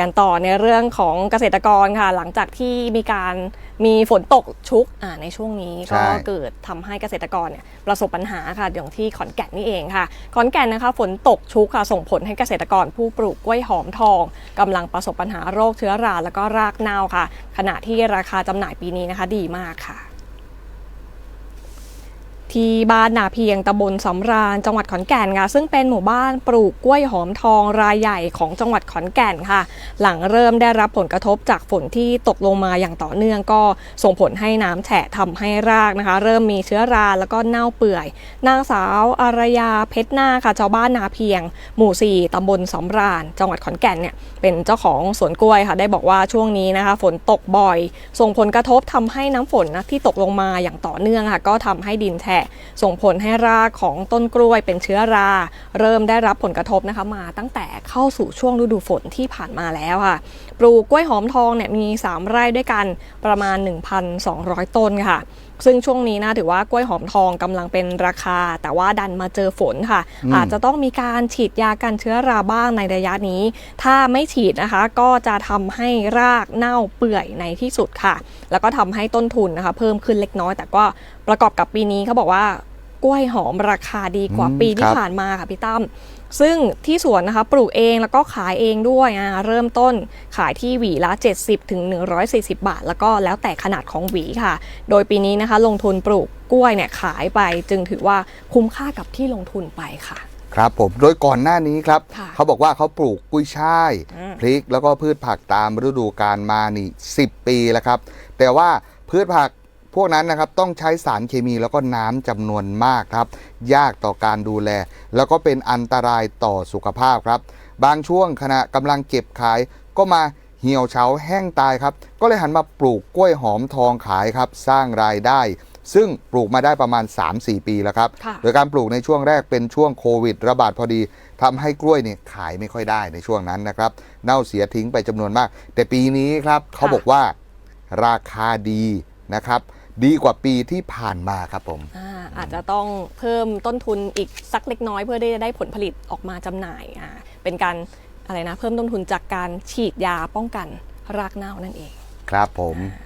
กันต่อในเรื่องของเกษตรกรค่ะ หลังจากที่มีการมีฝนตกชุกอ่าในช่วงนี้ใช่ก็เกิดทำให้เกษตรกรเนี่ยประสบปัญหาค่ะอย่างที่ขอนแก่นนี่เองค่ะ ขอนแก่นนะคะฝนตกชุกค่ะส่งผลให้เกษตรกรผู้ปลูกกล้วยหอมทองกำลังประสบปัญหาโรคเชื้อราแล้วก็รากเน่าค่ะ ขณะที่ราคาจำหน่ายปีนี้นะคะดีมากค่ะ ที่บ้านนาเพียงตำบลสำราญจังหวัดขอนแก่นค่ะซึ่งเป็นหมู่บ้านปลูกกล้วยหอมทองรายใหญ่ของจังหวัดขอนแก่นค่ะ หลังเริ่มได้รับผลกระทบจากฝนที่ตกลงมาอย่างต่อเนื่องก็ส่งผลให้น้ำแฉะทำให้รากนะคะ เริ่มมีเชื้อราแล้วก็เน่าเปื่อย นางสาวอารยาเพชรนาค่ะชาวบ้านนาเพียง หมู่ 4ตำบลสำราญ จังหวัดขอนแก่นเนี่ยเป็นเจ้าของสวนกล้วยค่ะได้บอกว่าช่วงนี้นะคะ ฝนตกบ่อย ส่งผลกระทบทำให้น้ำฝนนะที่ตกลงมาอย่างต่อเนื่องค่ะ ก็ทำให้ดินแฉะส่งผลให้รากของต้นกล้วยเป็นเชื้อรา เริ่มได้รับผลกระทบนะคะมาตั้งแต่เข้าสู่ช่วงฤดูฝนที่ผ่านมาแล้วค่ะ ปลูกกล้วยหอมทองเนี่ยมี 3 ไร่ด้วยกันประมาณ 1,200 ต้นค่ะ ซึ่งช่วงนี้นะถือว่ากล้วยหอมทองกำลังเป็นราคา แต่ว่าดันมาเจอฝนค่ะออาจจะต้องมีการฉีดยากันเชื้อราบ้างในระยะนี้ ถ้าไม่ฉีดนะคะก็จะทำให้รากเน่าเปื่อยในที่สุดค่ะ แล้วก็ทำให้ต้นทุนนะคะ เพิ่มขึ้นเล็กน้อย แต่ก็ประกอบกับปีนี้เขาบอกว่า กล้วยหอมราคาดีกว่าอืมปีคที่รับผ่านมาค่ะพี่ตั้มซึ่งที่สวนนะคะปลูกเองแล้วก็ขายเองด้วยอ่าเริ่มต้นขายที่หวีละ 70ถึง140 บาท แล้วก็แล้วแต่ขนาดของหวีค่ะ โดยปีนี้นะคะลงทุนปลูกกล้วยเนี่ยขายไป จึงถือว่าคุ้มค่ากับที่ลงทุนไปค่ะ ครับผมโดยก่อนหน้านี้ครับค่ะเขาบอกว่าเขาปลูกกุ้ยช่ายอืมพริกแล้วก็พืชผักตามฤดูกาลมานี่ 10 ปีแล้วครับ แต่ว่าพืชผัก พวกนั้นนะครับต้องใช้สารเคมีแล้วก็น้ำจำนวนมากครับ ยากต่อการดูแล แล้วก็เป็นอันตรายต่อสุขภาพครับ บางช่วงขณะกำลังเก็บขายก็มาเหี่ยวเฉาแห้งตายครับ ก็เลยหันมาปลูกกล้วยหอมทองขายครับ สร้างรายได้ ซึ่งปลูกมาได้ประมาณ 3-4 ปีแล้วครับค่ะโดยการปลูกในช่วงแรกเป็นช่วงโควิด ระบาดพอดีทำให้กล้วยเนี่ยขายไม่ค่อยได้ในช่วงนั้นนะครับ เน่าเสียทิ้งไปจำนวนมาก แต่ปีนี้ครับเขาบอกว่าราคาดีนะครับ ดีกว่าปีที่ผ่านมาครับผม อ่าอาจจะต้องเพิ่มต้นทุนอีกสักเล็กน้อยเพื่อที่จะได้ผลผลิตออกมาจำหน่ายอ่าเป็นการอะไรนะเพิ่มต้นทุนจากการฉีดยาป้องกันรากเน่านั่นเอง ครับผมอ่า